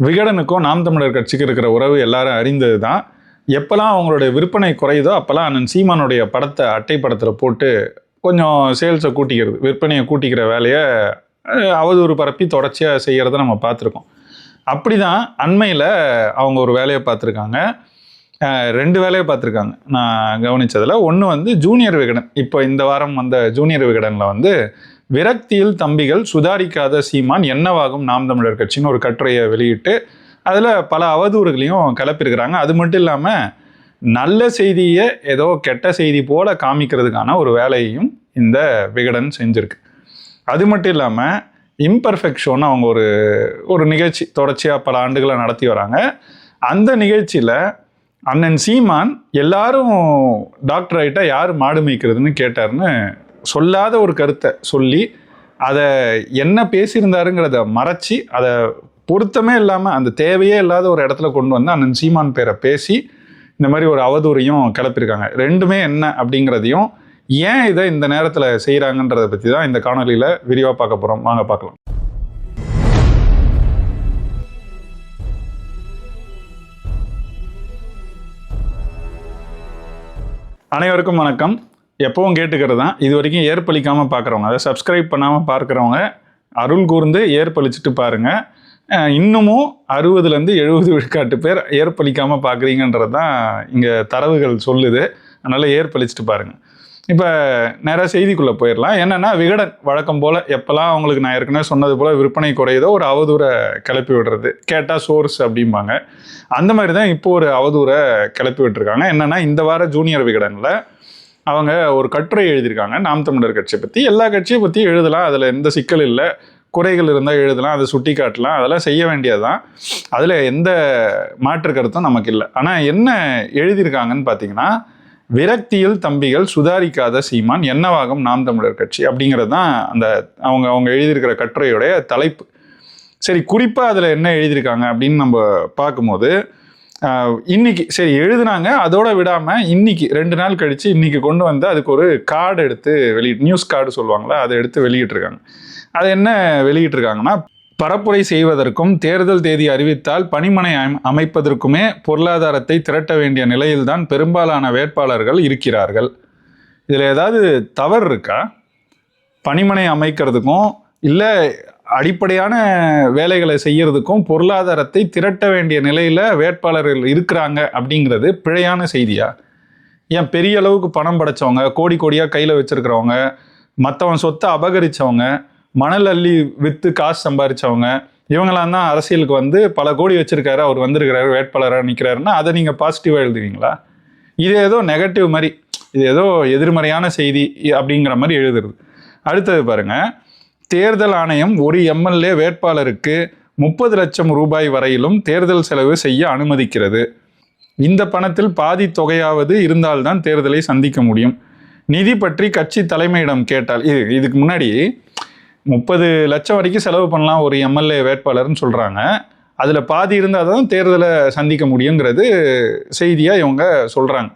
விகடனுக்கும் நாம் தமிழர் கட்சிக்கு இருக்கிற உறவு எல்லாரும் அறிந்தது தான் எப்போல்லாம் அவங்களுடைய விற்பனை குறையுதோ அப்போல்லாம் அண்ணன் சீமானுடைய படத்தை அட்டை படத்தில் போட்டு கொஞ்சம் சேல்ஸை கூட்டிக்கிறது விற்பனையை கூட்டிக்கிற வேலையை அவதூறு பரப்பி தொடர்ச்சியாக செய்கிறத நம்ம பார்த்துருக்கோம். அப்படி தான் அண்மையில் அவங்க ஒரு வேலையை பார்த்துருக்காங்க. ரெண்டு வேலையை பார்த்துருக்காங்க. நான் கவனித்ததில் ஒன்று வந்து ஜூனியர் விகடன். இப்போ இந்த வாரம் வந்த ஜூனியர் விகடனில் வந்து விரக்தியில் தம்பிகள் சுதாரிக்காத சீமான் என்னவாகும் நாம் தமிழர் கட்சின்னு ஒரு கட்டுரையை வெளியிட்டு அதில் பல அவதூறுகளையும் கிளப்பியிருக்கிறாங்க அது மட்டும் இல்லாமல் நல்ல செய்தியை ஏதோ கெட்ட செய்தி போல காமிக்கிறதுக்கான ஒரு வேலையையும் இந்த விகடன் செஞ்சுருக்கு. அது மட்டும் இல்லாமல் இம்பர்ஃபெக்ட் ஷோன்னு அவங்க ஒரு ஒரு நிகழ்ச்சி தொடர்ச்சியாக பல ஆண்டுகளை நடத்தி வராங்க. அந்த நிகழ்ச்சியில் அண்ணன் சீமான் எல்லாரும் டாக்டர் ஆகிட்டா யார் மாடு மேய்க்கிறதுன்னு கேட்டார்னு சொல்லாத ஒரு கருத்தை சொல்லி அதை என்ன பேசியிருந்தாருங்கிறத மறைச்சி அதை பொருத்தமே இல்லாமல் அந்த தேவையே இல்லாத ஒரு இடத்துல கொண்டு வந்து அண்ணன் சீமான் பேரை பேசி இந்த மாதிரி ஒரு அவதூறையும் கிளப்பியிருக்காங்க. ரெண்டுமே என்ன அப்படிங்கிறதையும் ஏன் இதை இந்த நேரத்தில் செய்கிறாங்கன்றதை பற்றி தான் இந்த காணொலியில் விரிவாக பார்க்க போகிறோம் வாங்க பார்க்கலாம். அனைவருக்கும் வணக்கம். எப்பவும் கேட்டுக்கிறது தான் இது வரைக்கும் ஏற்பளிக்காமல் பார்க்குறவங்க அதை சப்ஸ்கிரைப் பண்ணாமல் பார்க்குறவங்க அருள் கூர்ந்து ஏற்பளிச்சுட்டு பாருங்கள் இன்னமும் அறுபதுலேருந்து எழுபது விழுக்காட்டு பேர் ஏற்பளிக்காமல் பார்க்குறீங்கன்றது தான் இங்கே தரவுகள் சொல்லுது. அதனால் ஏற்பளிச்சுட்டு பாருங்கள் இப்போ நேராக செய்திக்குள்ளே போயிடலாம். என்னென்னா விகடன் வழக்கம் போல் எப்போல்லாம் அவங்களுக்கு நான் ஏற்கனவே சொன்னது போல் விற்பனை குறையுதோ ஒரு அவதூறை கிளப்பி விடுறது. கேட்டால் சோர்ஸ் அப்படிம்பாங்க. அந்த மாதிரி தான் இப்போ ஒரு அவதூறை கிளப்பி விட்டுருக்காங்க. என்னென்னா இந்த வார ஜூனியர் விகடனில் அவங்க ஒரு கட்டுரை எழுதியிருக்காங்க. நாம் தமிழர் கட்சியை பற்றி எல்லா கட்சியை பற்றி எழுதலாம். அதில் எந்த சிக்கல் இல்லை. குறைகள் இருந்தால் எழுதலாம். அதை சுட்டி காட்டலாம் அதெல்லாம் செய்ய வேண்டியது தான் அதில் எந்த மாற்று கருத்தும் நமக்கு இல்லை. ஆனால் என்ன எழுதியிருக்காங்கன்னு பார்த்தீங்கன்னா விரக்தியில் தம்பிகள் சுதாரிக்காத சீமான் என்னவாகும் நாம் தமிழர் கட்சி? அப்படிங்கிறது தான் அந்த அவங்க அவங்க எழுதியிருக்கிற கட்டுரையுடைய தலைப்பு. சரி குறிப்பாக அதில் என்ன எழுதியிருக்காங்க அப்படின்னு நம்ம பார்க்கும்போது இன்னைக்கு சரி எழுதுனாங்க. அதோட விடாமல் இன்னைக்கு ரெண்டு நாள் கழித்து இன்னைக்கு கொண்டு வந்து அதுக்கு ஒரு கார்டு எடுத்து வெளியிட்டு நியூஸ் கார்டு சொல்லுவாங்களா அதை எடுத்து வெளியிட்டிருக்காங்க. அது என்ன வெளியிட்டிருக்காங்கன்னா பரப்புரை செய்வதற்கும் தேர்தல் தேதி அறிவித்தால் பணிமனை அமை- அமைப்பதற்குமே பொருளாதாரத்தை திரட்ட வேண்டிய நிலையில்தான் பெரும்பாலான வேட்பாளர்கள் இருக்கிறார்கள். இதில் ஏதாவது தவறு இருக்கா? பணிமனை அமைக்கிறதுக்கும் இல்லை அடிப்படையான வேலைகளை செய்யறதுக்கும் பொருளாதாரத்தை திரட்ட வேண்டிய நிலையில் வேட்பாளர்கள் இருக்கிறாங்க அப்படிங்கிறது பிழையான செய்தியா? ஏன் பெரிய அளவுக்கு பணம் படைச்சவங்க கோடி கோடியாக கையில் வச்சுருக்கிறவங்க மற்றவன் சொத்தை அபகரிச்சவங்க மணல் அள்ளி விற்று காசு சம்பாதிச்சவங்க இவங்களாம் தான் அரசியலுக்கு வந்து பல கோடி வச்சுருக்காரு அவர் வந்திருக்கிறாரு வேட்பாளராக நிற்கிறாருன்னா அதை நீங்கள் பாசிட்டிவாக எழுதுவீங்களா? இது ஏதோ நெகட்டிவ் மாதிரி இது ஏதோ எதிர்மறையான செய்தி அப்படிங்கிற மாதிரி எழுதுறது. அடுத்தது பாருங்கள் தேர்தல் ஆணையம் ஒரு எம்எல்ஏ வேட்பாளருக்கு முப்பது லட்சம் ரூபாய் வரையிலும் தேர்தல் செலவு செய்ய அனுமதிக்கிறது. இந்த பணத்தில் பாதி தொகையாவது இருந்தால்தான் தேர்தலை சந்திக்க முடியும். நிதி பற்றி கட்சி தலைமையிடம் கேட்டால் இது இதுக்கு முன்னாடி முப்பது லட்சம் வரைக்கும் செலவு பண்ணலாம் ஒரு எம்எல்ஏ வேட்பாளர்னு சொல்கிறாங்க அதில் பாதி இருந்தால் தான் தேர்தலை சந்திக்க முடியுங்கிறது செய்தியாக இவங்க சொல்கிறாங்க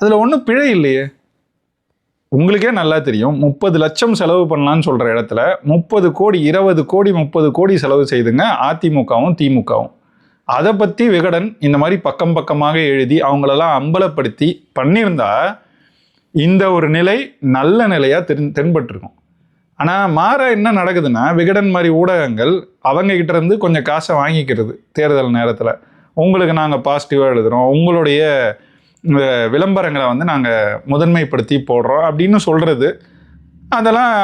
அதில் ஒன்றும் பிழை இல்லையே. உங்களுக்கே நல்லா தெரியும். முப்பது லட்சம் செலவு பண்ணலான்னு சொல்கிற இடத்துல முப்பது கோடி இருபது கோடி முப்பது கோடி செலவு செய்துங்க. அதிமுகவும் திமுகவும். அதை பற்றி விகடன் இந்த மாதிரி பக்கம் பக்கமாக எழுதி அவங்களெல்லாம் அம்பலப்படுத்தி பண்ணியிருந்தா இந்த ஒரு நிலை நல்ல நிலையாக தென் தென்பட்டிருக்கும். ஆனால் மாற என்ன நடக்குதுன்னா விகடன் மாதிரி ஊடகங்கள் அவங்ககிட்ட இருந்து கொஞ்சம் காசை வாங்கிக்கிறது தேர்தல் நேரத்தில். உங்களுக்கு நாங்கள் பாசிட்டிவாக எழுதுகிறோம் உங்களுடைய விளம்பரங்களை வந்து நாங்கள் முதன்மைப்படுத்தி போடுறோம் அப்படின்னு சொல்கிறது அதெல்லாம்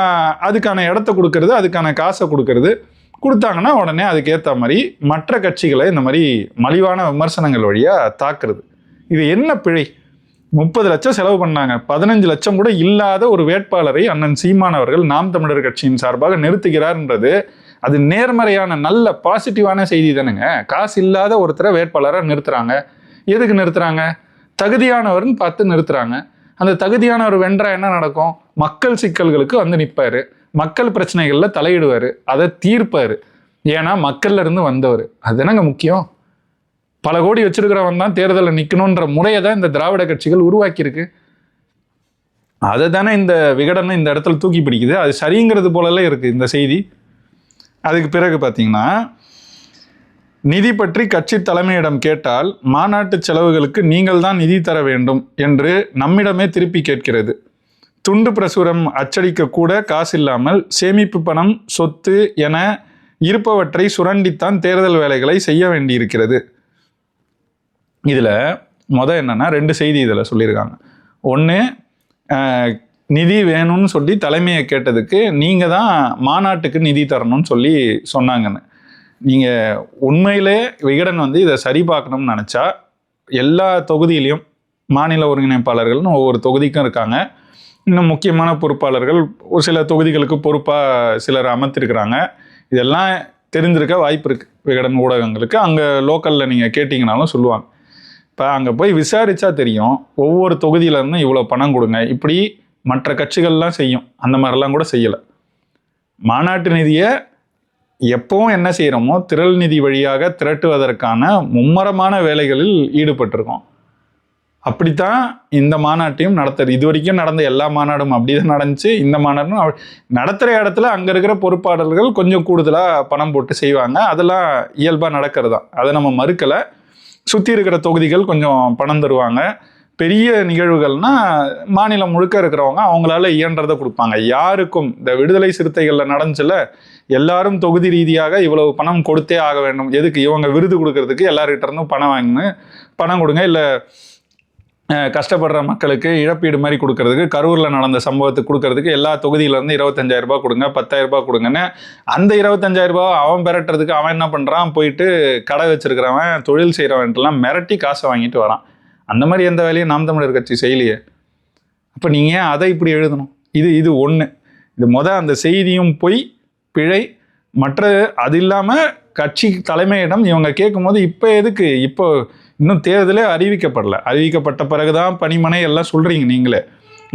அதுக்கான இடத்த கொடுக்கறது அதுக்கான காசை கொடுக்கறது. கொடுத்தாங்கன்னா உடனே அதுக்கேற்ற மாதிரி மற்ற கட்சிகளை இந்த மாதிரி மலிவான விமர்சனங்கள் வழியாக தாக்குறது. இது என்ன பிழை? முப்பது லட்சம் செலவு பண்ணாங்க. பதினஞ்சு லட்சம் கூட இல்லாத ஒரு வேட்பாளரை அண்ணன் சீமான் அவர்கள் நாம் தமிழர் கட்சியின் சார்பாக நிறுத்துகிறார்ன்றது. அது நேர்மறையான நல்ல பாசிட்டிவான செய்தி தானுங்க. காசு இல்லாத ஒருத்தரை வேட்பாளராக நிறுத்துறாங்க. எதுக்கு நிறுத்துறாங்க? தகுதியானவர்னு பார்த்து நிறுத்துறாங்க. அந்த தகுதியானவர் வென்றா என்ன நடக்கும்? மக்கள் சிக்கல்களுக்கு வந்து நிற்பார் மக்கள் பிரச்சனைகளில் தலையிடுவார். அதை தீர்ப்பார். ஏன்னா மக்கள்ல இருந்து வந்தவர் அதுதானங்க முக்கியம்? பல கோடி வச்சிருக்கிறவன் தான் தேர்தலில் நிற்கணுன்ற முறையை தான் இந்த திராவிட கட்சிகள் உருவாக்கியிருக்கு. அதை தானே இந்த விகடனை இந்த இடத்துல தூக்கி பிடிக்குது. அது சரிங்கிறது போலலாம் இருக்குது இந்த செய்தி. அதுக்கு பிறகு பார்த்தீங்கன்னா நிதி பற்றி கட்சி தலைமையிடம் கேட்டால் மாநாட்டு செலவுகளுக்கு நீங்கள் தான் நிதி தர வேண்டும் என்று நம்மிடமே திருப்பி கேட்கிறது. துண்டு பிரசுரம் அச்சடிக்க கூட காசு இல்லாமல் சேமிப்பு பணம் சொத்து என இருப்பவற்றை சுரண்டித்தான் தேர்தல் வேலைகளை செய்ய வேண்டியிருக்கிறது. இதில் முத என்னன்னா ரெண்டு செய்தி இதில் சொல்லியிருக்காங்க. ஒன்று நிதி வேணும்னு சொல்லி தலைமையை கேட்டதுக்கு நீங்கள் தான் மாநாட்டுக்கு நிதி தரணும்னு சொல்லி சொன்னாங்கன்னு. நீங்கள் உண்மையிலே விகடன் வந்து இதை சரி பார்க்கணும்னு நினச்சா எல்லா தொகுதியிலையும் மாநில ஒருங்கிணைப்பாளர்கள்னு ஒவ்வொரு தொகுதிக்கும் இருக்காங்க. இன்னும் முக்கியமான பொறுப்பாளர்கள் ஒரு சில தொகுதிகளுக்கு பொறுப்பாக சிலர் அமர்த்திருக்கிறாங்க. இதெல்லாம் தெரிஞ்சிருக்க வாய்ப்பு இருக்குது விகடன் ஊடகங்களுக்கு அங்கே லோக்கலில் நீங்கள் கேட்டிங்கனாலும் சொல்லுவாங்க. இப்போ அங்கே போய் விசாரித்தா தெரியும். ஒவ்வொரு தொகுதியில இருந்தும் இவ்வளோ பணம் கொடுங்க. இப்படி மற்ற கட்சிகள்லாம் செய்யும். அந்த மாதிரிலாம் கூட செய்யலை. மாநாட்டு நிதியை எப்பவும் என்ன செய்கிறோமோ திரள் நிதி வழியாக திரட்டுவதற்கான மும்மரமான வேலைகளில் ஈடுபட்டிருக்கோம். அப்படித்தான் இந்த மாநாட்டையும் நடத்துறது. இது வரைக்கும் நடந்த எல்லா மாநாடும் அப்படி தான் நடந்துச்சு. இந்த மாநாடும் நடத்துகிற இடத்துல அங்கே இருக்கிற பொறுப்பாளர்கள் கொஞ்சம் கூடுதலாக பணம் போட்டு செய்வாங்க. அதெல்லாம் இயல்பாக நடக்கிறது தான் அதை நம்ம மறுக்கலை. சுற்றி இருக்கிற தொகுதிகள் கொஞ்சம் பணம் தருவாங்க. பெரிய நிகழ்வுகள்னா மாநிலம் முழுக்க இருக்கிறவங்க அவங்களால இயன்றதை கொடுப்பாங்க. யாருக்கும் இந்த விடுதலை சிறுத்தைகளில் நடந்துச்சுல எல்லாரும் தொகுதி ரீதியாக இவ்வளவு பணம் கொடுத்தே ஆக வேண்டும். எதுக்கு? இவங்க விருது கொடுக்கறதுக்கு எல்லார்கிட்ட இருந்தும் பணம் வாங்கினு பணம் கொடுங்க. இல்லை கஷ்டப்படுற மக்களுக்கு இழப்பீடு மாதிரி கொடுக்கறதுக்கு கரூரில் நடந்த சம்பவத்துக்கு கொடுக்கறதுக்கு எல்லா தொகுதியிலேருந்து இருபத்தஞ்சாயிரரூபா கொடுங்க பத்தாயிரரூபா கொடுங்கன்னு அந்த இருபத்தஞ்சாயிரரூபா அவன் பெரட்டுறதுக்கு அவன் என்ன பண்ணுறான் போயிட்டு கடை வச்சிருக்கிறவன் தொழில் செய்கிறவன்ட்டுலாம் மிரட்டி காசை வாங்கிட்டு வரான். அந்த மாதிரி எந்த வேலையும் நாம் தமிழர் கட்சி செய்யலையே. அப்போ நீங்கள் ஏன் அதை இப்படி எழுதணும்? இது இது ஒன்று இது மொதல் அந்த செய்தியும் பொய் பிழை மற்ற அது இல்லாமல் கட்சி தலைமையிடம் இவங்க கேட்கும்போது இப்போ எதுக்கு? இப்போ இன்னும் தேர்தலே அறிவிக்கப்படல. அறிவிக்கப்பட்ட பிறகுதான் பணிமனை எல்லாம் சொல்கிறீங்க நீங்களே.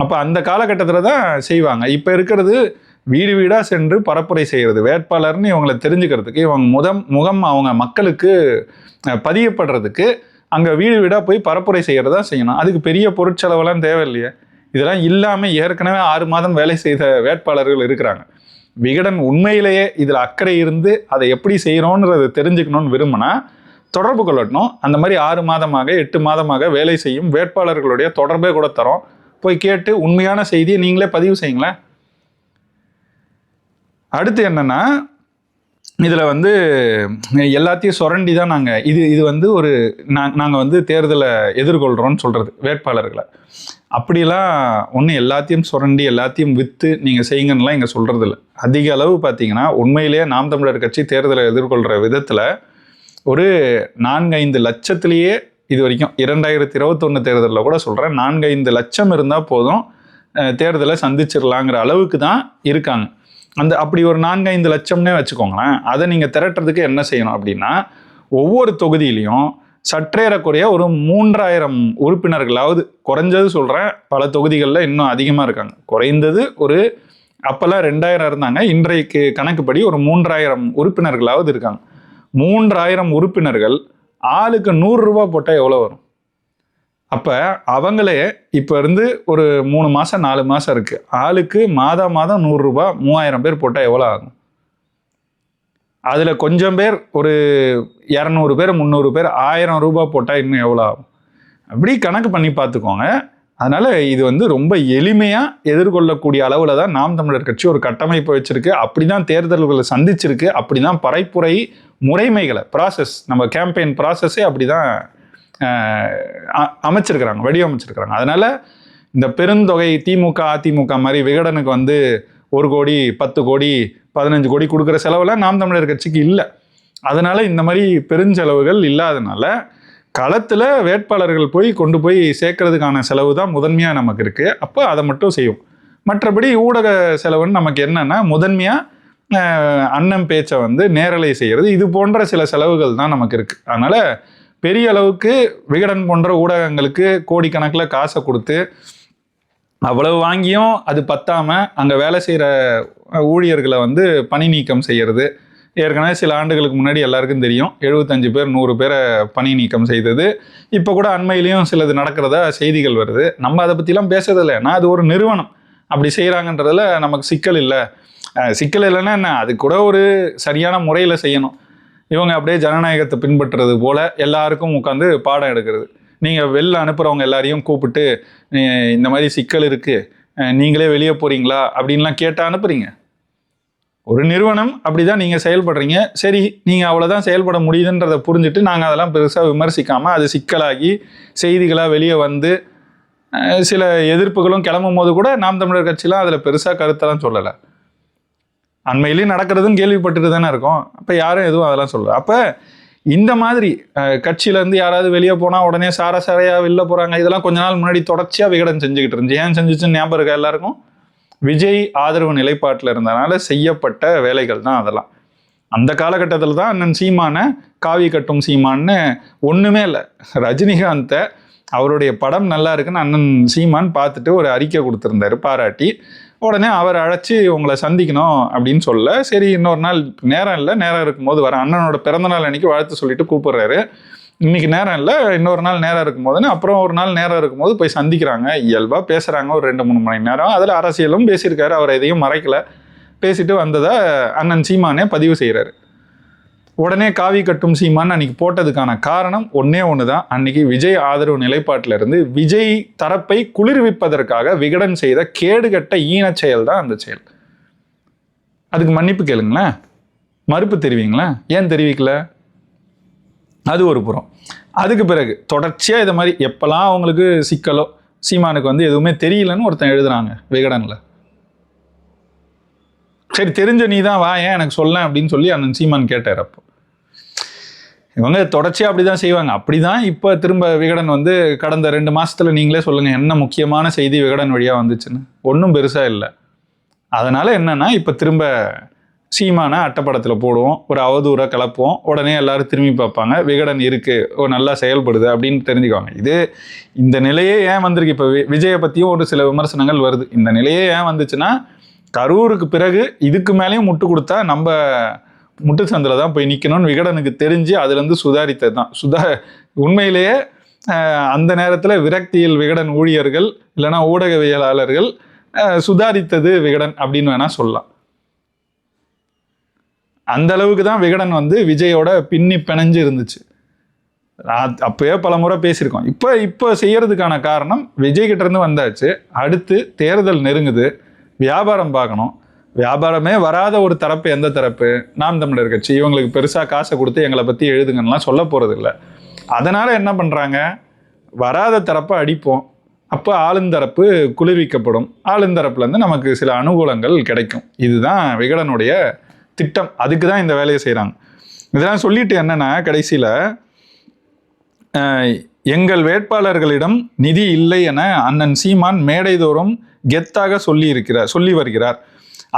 அப்போ அந்த காலகட்டத்தில் தான் செய்வாங்க. இப்போ இருக்கிறது வீடு வீடாக சென்று பரப்புரை செய்கிறது வேட்பாளர்னு இவங்களை தெரிஞ்சுக்கிறதுக்கு இவங்க முதம் முகம் அவங்க மக்களுக்கு பதியப்படுறதுக்கு அங்கே வீடு வீடாக போய் பரப்புரை செய்கிறதா செய்யணும். அதுக்கு பெரிய பொருட்செலவெல்லாம் தேவையில்லையே. இதெல்லாம் இல்லாமல் ஏற்கனவே ஆறு மாதம் வேலை செய்த வேட்பாளர்கள் இருக்கிறாங்க. விகடன் உண்மையிலேயே இதில் அக்கறை இருந்து அதை எப்படி செய்கிறோன்றதை தெரிஞ்சுக்கணும்னு விரும்பினா தொடர்பு கொள்ளட்டும். அந்த மாதிரி ஆறு மாதமாக எட்டு மாதமாக வேலை செய்யும் வேட்பாளர்களுடைய தொடர்பே கூட தரோம். போய் கேட்டு உண்மையான செய்தியை நீங்களே பதிவு செய்யுங்களேன். அடுத்து என்னென்னா இதில் வந்து எல்லாத்தையும் சுரண்டி தான் நாங்கள் இது இது வந்து ஒரு நாங்கள் வந்து தேர்தலை எதிர்கொள்கிறோம்னு சொல்கிறது வேட்பாளர்களை. அப்படிலாம் ஒன்றும் எல்லாத்தையும் சுரண்டி எல்லாத்தையும் விற்று நீங்கள் செய்யுங்கன்னுலாம் இங்கே சொல்கிறது இல்லை அதிக அளவு பார்த்தீங்கன்னா உண்மையிலேயே நாம் தமிழர் கட்சி தேர்தலை எதிர்கொள்கிற விதத்தில் ஒரு நான்கு ஐந்து லட்சத்திலேயே இது வரைக்கும் இரண்டாயிரத்தி இருபத்தொன்று தேர்தலில் கூட சொல்கிறேன் நான்கு ஐந்து லட்சம் இருந்தால் போதும் தேர்தலை சந்திச்சிடலாங்கிற அளவுக்கு தான் இருக்காங்க. அந்த அப்படி ஒரு நான்கு ஐந்து லட்சம்னே வச்சுக்கோங்களேன் அதை நீங்கள் திரட்டுறதுக்கு என்ன செய்யணும் அப்படின்னா ஒவ்வொரு தொகுதியிலையும் சற்றேறக்குறைய ஒரு மூன்றாயிரம் உறுப்பினர்களாவது குறைஞ்சது சொல்கிறேன் பல தொகுதிகளில் இன்னும் அதிகமாக இருக்காங்க. குறைந்தது ஒரு அப்போல்லாம் ரெண்டாயிரம் இருந்தாங்க இன்றைக்கு கணக்குப்படி ஒரு மூன்றாயிரம் உறுப்பினர்களாவது இருக்காங்க. மூன்றாயிரம் உறுப்பினர்கள் ஆளுக்கு நூறுரூவா போட்டால் எவ்வளோ வரும்? அப்போ அவங்களே இப்போ இருந்து ஒரு மூணு மாதம் நாலு மாதம் இருக்குது ஆளுக்கு மாதம் மாதம் நூறுரூபா மூவாயிரம் பேர் போட்டால் எவ்வளோ ஆகும்? அதில் கொஞ்சம் பேர் ஒரு இரநூறு பேர் முந்நூறு பேர் ஆயிரம் ரூபாய் போட்டால் இன்னும் எவ்வளோ ஆகும்? அப்படி கணக்கு பண்ணி பார்த்துக்கோங்க. அதனால் இது வந்து ரொம்ப எளிமையாக எதிர்கொள்ளக்கூடிய அளவில் தான் நாம் தமிழர் கட்சி ஒரு கட்டமைப்பு வச்சுருக்கு. அப்படி தான் தேர்தல்களை சந்திச்சிருக்கு. அப்படி தான் பறைப்புரை முறைமைகளை ப்ராசஸ் நம்ம கேம்பெயின் ப்ராசஸே அப்படி தான் அமைச்சிருக்கிறாங்க வடிவமைச்சிருக்கிறாங்க. அதனால் இந்த பெருந்தொகை திமுக அதிமுக மாதிரி விகடனுக்கு வந்து ஒரு கோடி பத்து கோடி பதினஞ்சு கோடி கொடுக்குற செலவெல்லாம் நாம் தமிழர் கட்சிக்கு இல்லை. அதனால் இந்த மாதிரி பெருஞ்செலவுகள் இல்லாதனால களத்தில் வேட்பாளர்கள் போய் கொண்டு போய் சேர்க்கறதுக்கான செலவு தான் முதன்மையாக நமக்கு இருக்குது அப்போ அதை மட்டும் செய்யும். மற்றபடி ஊடக செலவுன்னு நமக்கு என்னென்னா முதன்மையாக அன்னம் பேச்சை வந்து நேரலை செய்கிறது இது போன்ற சில செலவுகள் தான் நமக்கு இருக்குது அதனால் பெரிய அளவுக்கு விகடன் போன்ற ஊடகங்களுக்கு கோடிக்கணக்கில் காசை கொடுத்து அவ்வளவு வாங்கியும் அது பத்தாமல் அங்கே வேலை செய்கிற ஊழியர்களை வந்து பணி நீக்கம் செய்கிறது ஏற்கனவே சில ஆண்டுகளுக்கு முன்னாடி எல்லாருக்கும் தெரியும். எழுபத்தஞ்சு பேர் நூறு பேரை பணி நீக்கம் செய்தது. இப்போ கூட அண்மையிலையும் சிலது நடக்கிறதா செய்திகள் வருது. நம்ம அதை பற்றிலாம் பேசுறதில்ல. ஏன்னா அது ஒரு நிறுவனம். அப்படி செய்கிறாங்கன்றதில் நமக்கு சிக்கல் இல்லை. சிக்கல் இல்லைன்னா என்ன? அது கூட ஒரு சரியான முறையில் செய்யணும். இவங்க அப்படியே ஜனநாயகத்தை பின்பற்றுறது போல் எல்லாருக்கும் உட்காந்து பாடம் எடுக்கிறது. நீங்கள் வெளில அனுப்புகிறவங்க எல்லாரையும் கூப்பிட்டு இந்த மாதிரி சிக்கல் இருக்குது நீங்களே வெளியே போகிறீங்களா அப்படின்லாம் கேட்டால் அனுப்புறீங்க. ஒரு நிறுவனம் அப்படி தான் நீங்கள் செயல்படுறீங்க. சரி நீங்கள் அவ்வளோதான் செயல்பட முடியுதுன்றதை புரிஞ்சுட்டு நாங்கள் அதெல்லாம் பெருசாக விமர்சிக்காமல் அது சிக்கலாகி செய்திகளாக வெளியே வந்து சில எதிர்ப்புகளும் கிளம்பும் போது கூட நாம் தமிழர் கட்சிலாம் அதில் பெருசாக கருத்தெல்லாம் சொல்லலை. அண்மையிலேயே நடக்கிறதுன்னு கேள்விப்பட்டுட்டு தானே இருக்கோம். அப்போ யாரும் எதுவும் அதெல்லாம் சொல்லல. அப்போ இந்த மாதிரி கட்சியிலேருந்து யாராவது வெளியே போனால் உடனே சார சாரையா வெளில போகிறாங்க இதெல்லாம் கொஞ்ச நாள் முன்னாடி தொடர்ச்சியாக விகடன் செஞ்சுக்கிட்டு இருந்துச்சு. ஏன் செஞ்சிச்சுன்னு ஞாபகம் இருக்கா எல்லாருக்கும்? விஜய் ஆதரவு நிலைப்பாட்டில் இருந்தனால செய்யப்பட்ட வேலைகள் தான் அதெல்லாம். அந்த காலகட்டத்தில் தான் அண்ணன் சீமானை காவி கட்டும் சீமான்னு ஒன்றுமே இல்லை. ரஜினிகாந்தை அவருடைய படம் நல்லா இருக்குன்னு அண்ணன் சீமான் பார்த்துட்டு ஒரு அறிக்கை கொடுத்துருந்தாரு பாராட்டி. உடனே அவர் அழைச்சி உங்களை சந்திக்கணும் அப்படின்னு சொல்ல சரி இன்னொரு நாள் நேரம் இல்லை நேரம் இருக்கும்போது வர அண்ணனோட பிறந்தநாள் அன்னைக்கு வாழ்த்து சொல்லிட்டு கூப்பிடுறாரு. இன்னைக்கு நேரம் இல்லை இன்னொரு நாள் நேரம் இருக்கும்போதுன்னு அப்புறம் ஒரு நாள் நேரம் இருக்கும்போது போய் சந்திக்கிறாங்க. இயல்பாக பேசுகிறாங்க ஒரு ரெண்டு மூணு மணி நேரம். அதில் அரசியலும் பேசியிருக்காரு அவர் எதையும் மறைக்கல. பேசிட்டு வந்ததை அண்ணன் சீமானே பதிவு செய்கிறாரு உடனே காவி கட்டும் சீமான் அன்னைக்கு போட்டதுக்கான காரணம் ஒன்னே ஒன்று தான் அன்னைக்கு விஜய் ஆதரவு நிலைப்பாட்டிலிருந்து விஜய் தரப்பை குளிர்விப்பதற்காக விகடன் செய்த கேடுகட்ட ஈனச் செயல் தான் அந்த செயல். அதுக்கு மன்னிப்பு கேளுங்களேன். மறுப்பு தெரிவிங்களா ஏன் தெரிவிக்கல? அது ஒரு புறம். அதுக்கு பிறகு தொடர்ச்சியாக இதை மாதிரி எப்போல்லாம் அவங்களுக்கு சிக்கலோ சீமானுக்கு வந்து எதுவுமே தெரியலன்னு ஒருத்தன் எழுதுறாங்க விகடனில். சரி தெரிஞ்ச நீ தான் வா ஏன் எனக்கு சொல்ல அப்படின்னு சொல்லி அண்ணன் சீமான் கேட்டார் அப்போ. இவங்க தொடர்ச்சியாக அப்படி தான் செய்வாங்க. அப்படி தான் இப்போ திரும்ப விகடன் வந்து கடந்த ரெண்டு மாதத்தில் நீங்களே சொல்லுங்கள் என்ன முக்கியமான செய்தி விகடன் வழியாக வந்துச்சுன்னு. ஒன்றும் பெருசாக இல்லை. அதனால் என்னென்னா இப்போ திரும்ப சீமான அட்டப்படத்தில் போடுவோம் ஒரு அவதூறை கலப்புவோம் உடனே எல்லாரும் திரும்பி பார்ப்பாங்க விகடன் இருக்குது ஓ நல்லா செயல்படுது அப்படின்னு தெரிஞ்சுக்குவாங்க. இது இந்த நிலையே ஏன் வந்திருக்கு? இப்போ விஜயை பற்றியும் ஒரு சில விமர்சனங்கள் வருது. இந்த நிலையே ஏன் வந்துச்சுன்னா கரூருக்கு பிறகு இதுக்கு மேலேயும் முட்டு கொடுத்தா நம்ம முட்டு சந்தில் தான் போய் நிற்கணும்னு விகடனுக்கு தெரிஞ்சு அதுலேருந்து சுதாரித்தது தான். சுதா உண்மையிலேயே அந்த நேரத்தில் விரக்தியில் விகடன் ஊழியர்கள் இல்லைன்னா ஊடகவியலாளர்கள் சுதாரித்தது விகடன் அப்படின்னு வேணால் சொல்லலாம். அந்த அளவுக்கு தான் விகடன் வந்து விஜயோட பின்னி பிணைஞ்சு இருந்துச்சு. அப்போயே அப்பயே பல முறை பேசியிருக்கோம். இப்போ இப்போ செய்யறதுக்கான காரணம் விஜய் கிட்டேருந்து வந்தாச்சு. அடுத்து தேர்தல் நெருங்குது. வியாபாரம் பார்க்கணும். வியாபாரமே வராத ஒரு தரப்பு எந்த தரப்பு? நாம் தமிழர் கட்சி. இவங்களுக்கு பெருசாக காசை கொடுத்து எங்களை பற்றி எழுதுங்கன்னெலாம் சொல்ல போகிறது இல்லை அதனால் என்ன பண்ணுறாங்க வராத தரப்பை அடிப்போம். அப்போ ஆளுந்தரப்பு குளிர்விக்கப்படும். ஆளுந்தரப்புலேருந்து நமக்கு சில அனுகூலங்கள் கிடைக்கும். இதுதான் விகடனுடைய திட்டம். அதுக்கு தான் இந்த வேலையை செய்கிறாங்க இதெல்லாம் சொல்லிட்டு என்னென்னா கடைசியில் எங்கள் வேட்பாளர்களிடம் நிதி இல்லை என அண்ணன் சீமான் மேடைதோறும் கெத்தாக சொல்லி இருக்கிறார் சொல்லி வருகிறார்.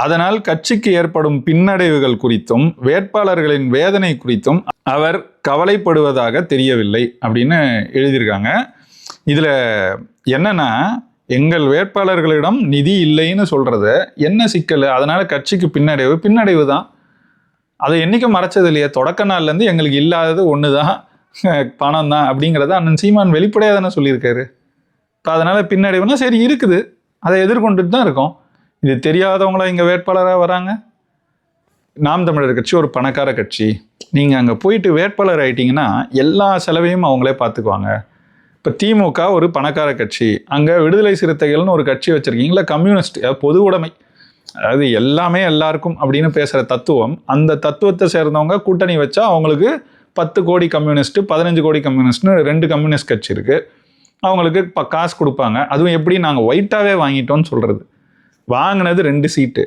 அதனால் கட்சிக்கு ஏற்படும் பின்னடைவுகள் குறித்தும் வேட்பாளர்களின் வேதனை குறித்தும் அவர் கவலைப்படுவதாக தெரியவில்லை அப்படின்னு எழுதியிருக்காங்க. இதில் என்னன்னா எங்கள் வேட்பாளர்களிடம் நிதி இல்லைன்னு சொல்கிறத என்ன சிக்கல்? அதனால் கட்சிக்கு பின்னடைவு பின்னடைவு தான். அதை என்றைக்கும் மறைச்சது இல்லையா. தொடக்க நாள்லேருந்து எங்களுக்கு இல்லாதது ஒன்று தான் பணம் தான் அப்படிங்கிறத அண்ணன் சீமான் வெளிப்படையாக தானே சொல்லியிருக்காரு. இப்போ அதனால் பின்னடைவுனா சரி இருக்குது. அதை எதிர்கொண்டுட்டு தான் இருக்கோம். இது தெரியாதவங்களா இங்கே வேட்பாளராக வராங்க? நாம் தமிழர் கட்சி ஒரு பணக்கார கட்சி. நீங்கள் அங்கே போயிட்டு வேட்பாளர் ஆயிட்டீங்கன்னா எல்லா செலவையும் அவங்களே பார்த்துக்குவாங்க இப்போ திமுக ஒரு பணக்கார கட்சி. அங்கே விடுதலை சிறுத்தைகள்னு ஒரு கட்சி வச்சுருக்கீங்களா? கம்யூனிஸ்ட் பொது உடைமை. அதாவது எல்லாமே எல்லாருக்கும் அப்படின்னு பேசுகிற தத்துவம் அந்த தத்துவத்தை சேர்ந்தவங்க கூட்டணி வச்சா அவங்களுக்கு பத்து கோடி கம்யூனிஸ்ட்டு பதினஞ்சு கோடி கம்யூனிஸ்ட்னு ரெண்டு கம்யூனிஸ்ட் கட்சி இருக்குது அவங்களுக்கு இப்போ காசு கொடுப்பாங்க. அதுவும் எப்படி நாங்கள் ஒயிட்டாகவே வாங்கிட்டோம்னு சொல்கிறது வாங்கினது ரெண்டு சீட்டு.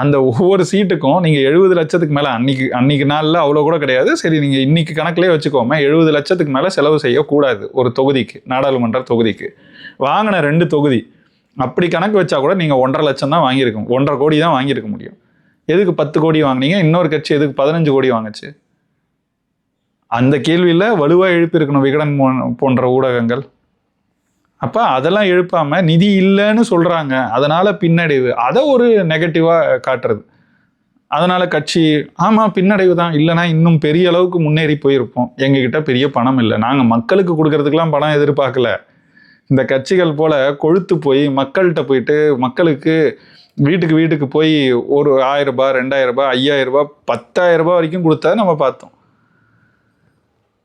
அந்த ஒவ்வொரு சீட்டுக்கும் நீங்கள் எழுபது லட்சத்துக்கு மேலே அன்னைக்கு அன்னைக்கு நாளில் அவ்வளோ கூட கிடையாது. சரி நீங்கள் இன்றைக்கி கணக்குலேயே வச்சுக்கோமே எழுபது லட்சத்துக்கு மேலே செலவு செய்யக்கூடாது ஒரு தொகுதிக்கு நாடாளுமன்ற தொகுதிக்கு. வாங்கின ரெண்டு தொகுதி. அப்படி கணக்கு வச்சா கூட நீங்கள் ஒன்றரை லட்சம் தான் வாங்கியிருக்கும் ஒன்றரை கோடி தான் வாங்கியிருக்க முடியும். எதுக்கு பத்து கோடி வாங்குனீங்க? இன்னொரு கட்சி எதுக்கு பதினஞ்சு கோடி வாங்குச்சு? அந்த கேள்வியில் வலுவாக எழுப்பியிருக்கணும் விகடன் போன்ற ஊடகங்கள். அப்போ அதெல்லாம் எழுப்பாமல் நிதி இல்லைன்னு சொல்கிறாங்க அதனால் பின்னடைவு. அதை ஒரு நெகட்டிவாக காட்டுறது. அதனால் கட்சி ஆமாம் பின்னடைவு தான். இல்லைன்னா இன்னும் பெரிய அளவுக்கு முன்னேறி போயிருப்போம். எங்ககிட்ட பெரிய பணம் இல்லை. நாங்கள் மக்களுக்கு கொடுக்கறதுக்கெலாம் பணம் எதிர்பார்க்கல. இந்த கட்சிகள் போல் கொழுத்து போய் மக்கள்கிட்ட போயிட்டு மக்களுக்கு வீட்டுக்கு வீட்டுக்கு போய் ஒரு ஆயிரம் ரூபாய் ரெண்டாயிரம் ரூபாய் ஐயாயிரம் ரூபாய் பத்தாயிரம் ரூபாய் வரைக்கும் கொடுத்தா நம்ம பார்த்தோம்.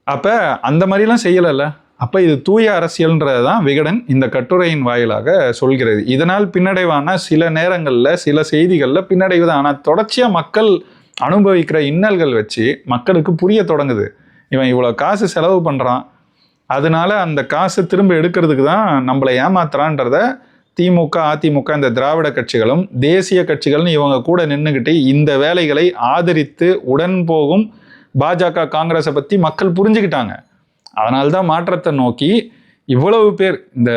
அப்போ அந்த மாதிரிலாம் செய்யலைல்ல? அப்போ இது தூய அரசியல்ன்றது தான் விகடன் இந்த கட்டுரையின் வாயிலாக சொல்கிறது. இதனால் பின்னடைவான சில நேரங்களில் சில செய்திகளில் பின்னடைவு தான் ஆனால் தொடர்ச்சியாக மக்கள் அனுபவிக்கிற இன்னல்கள் வச்சு மக்களுக்கு புரிய தொடங்குது. இவன் இவ்வளோ காசு செலவு பண்ணுறான் அதனால அந்த காசு திரும்ப எடுக்கிறதுக்கு தான் நம்மளை ஏமாத்துறான்றத திமுக அதிமுக இந்த திராவிட கட்சிகளும் தேசிய கட்சிகளும் இவங்க கூட நின்றுக்கிட்டு இந்த வேலைகளை ஆதரித்து உடன் போகும் பாஜக காங்கிரஸை பற்றி மக்கள் புரிஞ்சுக்கிட்டாங்க. அதனால்தான் மாற்றத்தை நோக்கி இவ்வளவு பேர் இந்த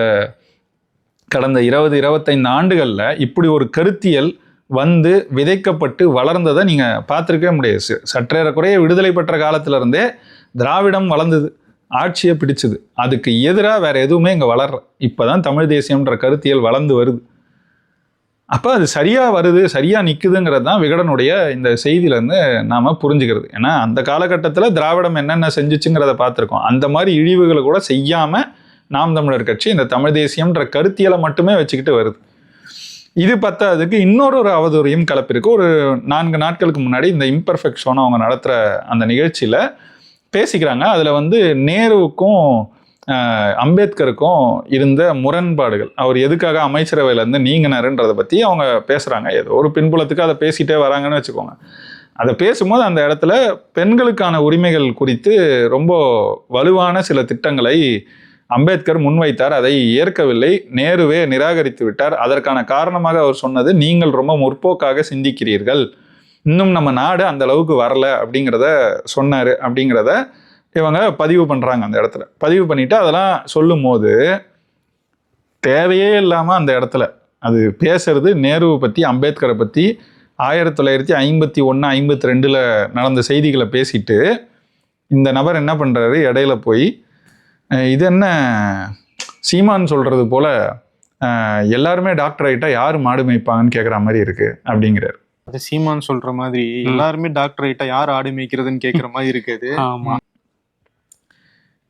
கடந்த இருபது இருபத்தைந்து ஆண்டுகளில் இப்படி ஒரு கருத்தியல் வந்து விதைக்கப்பட்டு வளர்ந்ததை நீங்கள் பார்த்துருக்கவே முடியாது. சற்றேறக்குறைய விடுதலை பெற்ற காலத்திலருந்தே திராவிடம் வளர்ந்தது ஆட்சியை பிடிச்சது. அதுக்கு எதிராக வேறு எதுவுமே இங்கே வளர்ற இப்போ தான் தமிழ் தேசியம்ன்ற கருத்தியல் வளர்ந்து வருது. அப்போ அது சரியாக வருது சரியாக நிற்குதுங்கிறது தான் விகடனுடைய இந்த செய்தியிலேருந்து நாம் புரிஞ்சுக்கிறது. ஏன்னா அந்த காலகட்டத்தில் திராவிடம் என்னென்ன செஞ்சிச்சுங்கிறத பார்த்துருக்கோம். அந்த மாதிரி இழிவுகளை கூட செய்யாமல் நாம் தமிழர் கட்சி இந்த தமிழ் தேசியம்ன்ற கருத்தியலை மட்டுமே வச்சுக்கிட்டு வருது. இது பத்தாததுக்கு இன்னொரு ஒரு அவதூறையும் கலப்பிருக்கு. ஒரு நான்கு நாட்களுக்கு முன்னாடி இந்த இம்பர்ஃபெக்ட் அவங்க நடத்துகிற அந்த நிகழ்ச்சியில் பேசிக்கிறாங்க. அதில் வந்து நேருவுக்கும் அம்பேத்கருக்கும் இருந்த முரண்பாடுகள். அவர் எதுக்காக அமைச்சரவையிலேருந்து நீங்கினாருன்றதை பற்றி அவங்க பேசுகிறாங்க ஏதோ ஒரு பின்புலத்துக்கு அதை பேசிகிட்டே வராங்கன்னு வச்சுக்கோங்க. அதை பேசும்போது அந்த இடத்துல பெண்களுக்கான உரிமைகள் குறித்து ரொம்ப வலுவான சில திட்டங்களை அம்பேத்கர் முன்வைத்தார். அதை ஏற்கவில்லை. நேருவே நிராகரித்து விட்டார். அதற்கான காரணமாக அவர் சொன்னது நீங்கள் ரொம்ப முற்போக்காக சிந்திக்கிறீர்கள். இன்னும் நம்ம நாடு அந்த அளவுக்கு வரல அப்படிங்கிறத சொன்னார். அப்படிங்கிறத இவங்க பதிவு பண்ணுறாங்க அந்த இடத்துல. பதிவு பண்ணிட்டு அதெல்லாம் சொல்லும்போது தேவையே இல்லாமல் அந்த இடத்துல. அது பேசுறது நேருவை பற்றி அம்பேத்கரை பற்றி ஆயிரத்தி தொள்ளாயிரத்தி ஐம்பத்தி ஒன்று ஐம்பத்தி ரெண்டில் நடந்த செய்திகளை பேசிட்டு இந்த நபர் என்ன பண்ணுறாரு இடையில போய் இது என்ன சீமான் சொல்கிறது போல எல்லாருமே டாக்டர் ஆகிட்டா யார் மாடு மேய்ப்பாங்கன்னு கேட்குற மாதிரி இருக்குது அப்படிங்கிறார். அது சீமான் சொல்ற மாதிரி எல்லாருமே டாக்டர் ஆயிட்டா யார் ஆடு மேய்க்கிறதுன்னு கேக்குற மாதிரி இருக்குது ஆமா.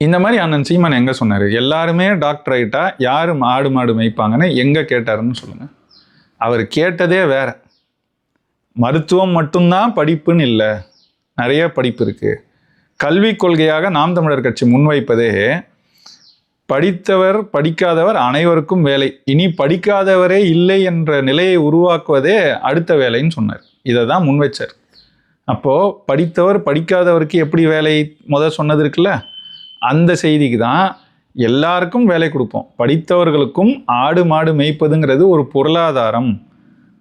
இந்த மாதிரி அண்ணன் சீமான் எங்கே சொன்னார்? எல்லாருமே டாக்டர் ஆகிட்டா யார் ஆடு மாடு மேய்ப்பாங்கன்னு எங்கே கேட்டாருன்னு சொல்லுங்கள் அவர் கேட்டதே வேற. மருத்துவம் மட்டும்தான் படிப்புன்னு இல்லை. நிறைய படிப்பு இருக்குது கல்விக் கொள்கையாக நாம் தமிழர் கட்சி முன்வைப்பதே படித்தவர் படிக்காதவர் அனைவருக்கும் வேலை. இனி படிக்காதவரே இல்லை என்ற நிலையை உருவாக்குவதே அடுத்த வேலைன்னு சொன்னார். இதை தான் முன்வைச்சார். அப்போது படித்தவர் படிக்காதவருக்கு எப்படி வேலை? முத சொன்னது இருக்குல்ல? அந்த செய்திக்கு தான் எல்லாருக்கும் வேலை கொடுப்போம். படித்தவர்களுக்கும் ஆடு மாடு மேய்ப்பதுங்கிறது ஒரு பொருளாதாரம்.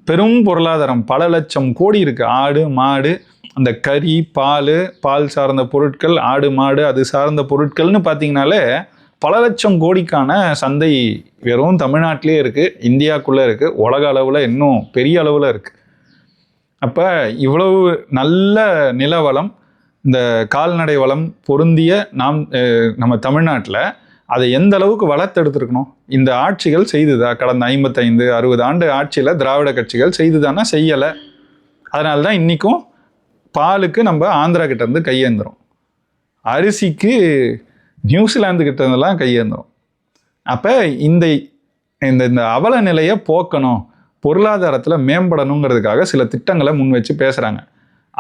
பெரும் பொருளாதாரம். பல லட்சம் கோடி இருக்குது ஆடு மாடு அந்த கறி பால் பால் சார்ந்த பொருட்கள் ஆடு மாடு அது சார்ந்த பொருட்கள்னு பார்த்தீங்கனாலே பல லட்சம் கோடிக்கான சந்தை வெறும் தமிழ்நாட்டிலே இருக்குது இந்தியாக்குள்ளே இருக்குது உலக அளவில் இன்னும் பெரிய அளவில் இருக்குது அப்போ இவ்வளவு நல்ல நிலவளம் இந்த கால்நடை வளம் பொருந்திய நாம் நம்ம தமிழ்நாட்டில் அதை எந்த அளவுக்கு வளர்த்தெடுத்துருக்கணும்? இந்த ஆட்சிகள் செய்துதா? கடந்த ஐம்பத்தைந்து அறுபது ஆண்டு ஆட்சியில் திராவிட கட்சிகள் செய்துதானா? செய்யலை. அதனால தான் இன்றைக்கும் பாலுக்கு நம்ம ஆந்திரா கிட்டேருந்து கையேந்துறோம். அரிசிக்கு நியூசிலாந்து கிட்டேருந்துலாம் இருந்தெல்லாம் கையேந்துறோம். அப்போ இந்த இந்த இந்த அவல நிலையை போக்கணும். பொருளாதாரத்தில் மேம்படணுங்கிறதுக்காக சில திட்டங்களை முன் வச்சு பேசுகிறாங்க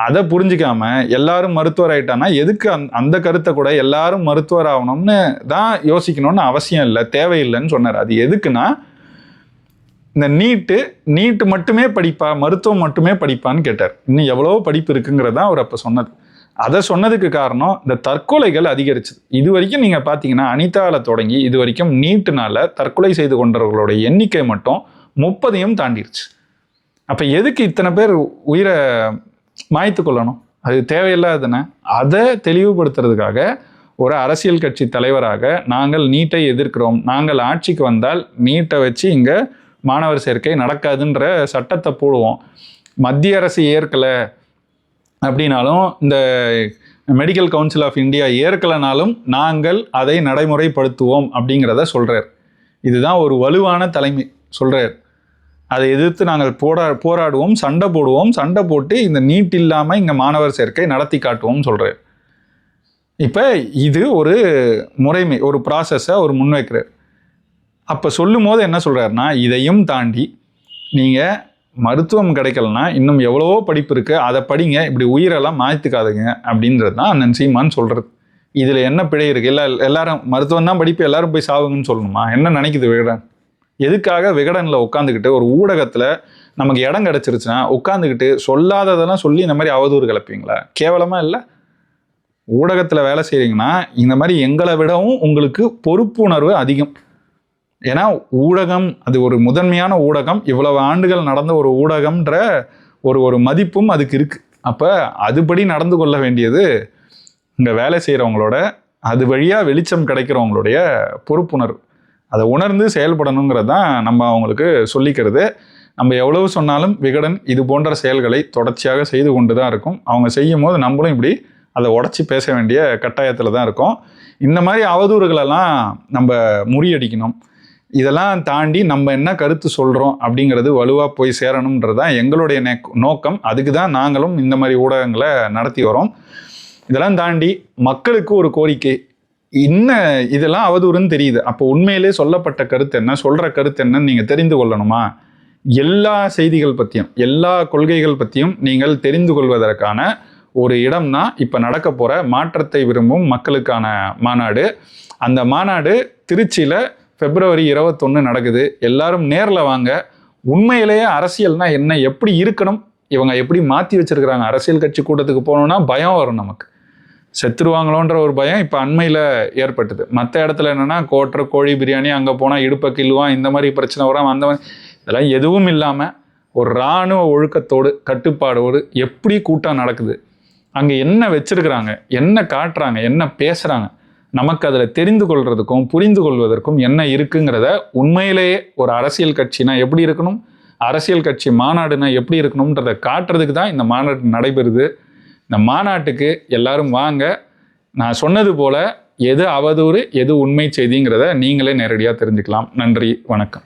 அதை புரிஞ்சிக்காம எல்லாரும் மருத்துவர் ஆயிட்டானா எதுக்கு அந் அந்த கருத்தை கூட எல்லாரும் மருத்துவர் ஆகணும்னு தான் யோசிக்கணும்னு அவசியம் இல்லை தேவையில்லைன்னு சொன்னார். அது எதுக்குன்னா இந்த நீட்டு நீட்டு மட்டுமே படிப்பா மருத்துவம் மட்டுமே படிப்பான்னு கேட்டார். இன்னும் எவ்வளோ படிப்பு இருக்குங்கிறதான் அவர் அப்போ சொன்னது. அதை சொன்னதுக்கு காரணம் இந்த தற்கொலைகள் அதிகரிச்சது. இது வரைக்கும் நீங்கள் பார்த்தீங்கன்னா அனிதாவில் தொடங்கி இது வரைக்கும் நீட்டுனால தற்கொலை செய்து கொண்டவர்களோட எண்ணிக்கை மட்டும் முப்பதையும் தாண்டிடுச்சு அப்போ எதுக்கு இத்தனை பேர் உயிரை மாய்த்து கொள்ளணும். அது தேவையில்லாததுன்னு அதை தெளிவுபடுத்துறதுக்காக ஒரு அரசியல் கட்சி தலைவராக நாங்கள் நீட்டை எதிர்க்கிறோம். நாங்கள் ஆட்சிக்கு வந்தால் நீட்டை வச்சு இங்கே மாணவர் சேர்க்கை நடக்காதுன்ற சட்டத்தை போடுவோம். மத்திய அரசு ஏற்கலை அப்படின்னாலும் இந்த மெடிக்கல் கவுன்சில் ஆஃப் இந்தியா ஏற்கலைனாலும் நாங்கள் அதை நடைமுறைப்படுத்துவோம் அப்படிங்கிறத சொல்கிறார் இதுதான் ஒரு வலுவான தலைமை சொல்கிறார் அதை எதிர்த்து நாங்கள் போரா போராடுவோம் சண்டை போடுவோம் சண்டை போட்டு இந்த நீட் இல்லாமல் இங்கே மாணவர் சேர்க்கை நடத்தி காட்டுவோம் சொல்கிறார் இப்போ இது ஒரு முறைமை ஒரு ப்ராசஸை அவர் முன்வைக்கிறார். அப்போ சொல்லும் போது என்ன சொல்கிறாருன்னா இதையும் தாண்டி நீங்கள் மருத்துவம் கிடைக்கலனா இன்னும் எவ்வளவோ படிப்பு இருக்குது அதை படிங்க இப்படி உயிரெல்லாம் மாய்த்துக்காதுங்க அப்படின்றது தான் அண்ணன் சீமான் சொல்கிறது இதில் என்ன பிழை இருக்குது இல்லை எல்லாரும் மருத்துவம் தான் படிப்பு எல்லாரும் போய் சாவுங்கன்னு சொல்லணுமா? என்ன நினைக்குது விழுறேன் எதுக்காக விகடனில் உட்காந்துக்கிட்டு ஒரு ஊடகத்தில் நமக்கு இடம் கிடச்சிருச்சுன்னா உட்காந்துக்கிட்டு சொல்லாததெல்லாம் சொல்லி இந்த மாதிரி அவதூறு கிளப்பீங்களா கேவலமாக இல்லை? ஊடகத்தில் வேலை செய்கிறீங்கன்னா இந்த மாதிரி எங்களை விடவும் உங்களுக்கு பொறுப்புணர்வு அதிகம். ஏன்னா ஊடகம் அது ஒரு முதன்மையான ஊடகம். இவ்வளவு ஆண்டுகள் நடந்த ஒரு ஊடகம்ன்ற ஒரு ஒரு மதிப்பும் அதுக்கு இருக்குது அப்போ அதுபடி நடந்து கொள்ள வேண்டியது இங்கே வேலை செய்கிறவங்களோட அது வழியாக வெளிச்சம் கிடைக்கிறவங்களுடைய பொறுப்புணர்வு. அதை உணர்ந்து செயல்படணுங்கிறது தான் நம்ம அவங்களுக்கு சொல்லிக்கிறது. நம்ம எவ்வளவு சொன்னாலும் விகடன் இது போன்ற செயல்களை தொடர்ச்சியாக செய்து கொண்டு தான் இருக்கும். அவங்க செய்யும் போது நம்மளும் இப்படி அதை உடச்சி பேச வேண்டிய கட்டாயத்தில் தான் இருக்கும். இந்த மாதிரி அவதூறுகளெல்லாம் நம்ம முறியடிக்கணும். இதெல்லாம் தாண்டி நம்ம என்ன கருத்து சொல்கிறோம் அப்படிங்கிறது வலுவாக போய் சேரணுன்றது தான் எங்களுடைய நெக்- நோக்கம். அதுக்கு தான் நாங்களும் இந்த மாதிரி ஊடகங்களை நடத்தி வரோம். இதெல்லாம் தாண்டி மக்களுக்கு ஒரு கோரிக்கை என்ன இதெல்லாம் அவதூறுன்னு தெரியுது. அப்போ உண்மையிலே சொல்லப்பட்ட கருத்து என்ன? சொல்கிற கருத்து என்னன்னு நீங்கள் தெரிந்து கொள்ளணுமா? எல்லா செய்திகள் பற்றியும் எல்லா கொள்கைகள் பற்றியும் நீங்கள் தெரிந்து கொள்வதற்கான ஒரு இடம் தான் இப்போ நடக்க போகிற மாற்றத்தை விரும்பும் மக்களுக்கான மாநாடு. அந்த மாநாடு திருச்சியில் பிப்ரவரி இருபத்தொன்று நடக்குது. எல்லாரும் நேரில் வாங்க. உண்மையிலேயே அரசியல்னால் என்ன? எப்படி இருக்கணும்? இவங்க எப்படி மாற்றி வச்சுருக்கிறாங்க? அரசியல் கட்சி கூட்டத்துக்கு போகணுன்னா பயம் வரும் நமக்கு. செத்துருவாங்களோன்ற ஒரு பயம் இப்போ அண்மையில் ஏற்பட்டது. மற்ற இடத்துல என்னென்னா கோட்டர் கோழி பிரியாணி அங்கே போனால் இடுப்பை கிள்ளுவான் இந்த மாதிரி பிரச்சனை வரும் அந்த மாதிரி. இதெல்லாம் எதுவும் இல்லாமல் ஒரு இராணுவ ஒழுக்கத்தோடு கட்டுப்பாடோடு எப்படி கூட்டம் நடக்குது? அங்கே என்ன வச்சுருக்கிறாங்க? என்ன காட்டுறாங்க? என்ன பேசுகிறாங்க நமக்கு அதில் தெரிந்து கொள்வதற்கும் புரிந்து கொள்வதற்கும் என்ன இருக்குங்கிறத உண்மையிலேயே ஒரு அரசியல் கட்சினா எப்படி இருக்கணும்? அரசியல் கட்சி மாநாடுனா எப்படி இருக்கணும்ன்றதை காட்டுறதுக்கு தான் இந்த மாநாடு நடைபெறுது. இந்த மாநாட்டுக்கு எல்லாரும் வாங்க. நான் சொன்னது போல எது அவதூறு எது உண்மை செய்திங்கிறத நீங்களே நேரடியாக தெரிஞ்சுக்கலாம். நன்றி வணக்கம்.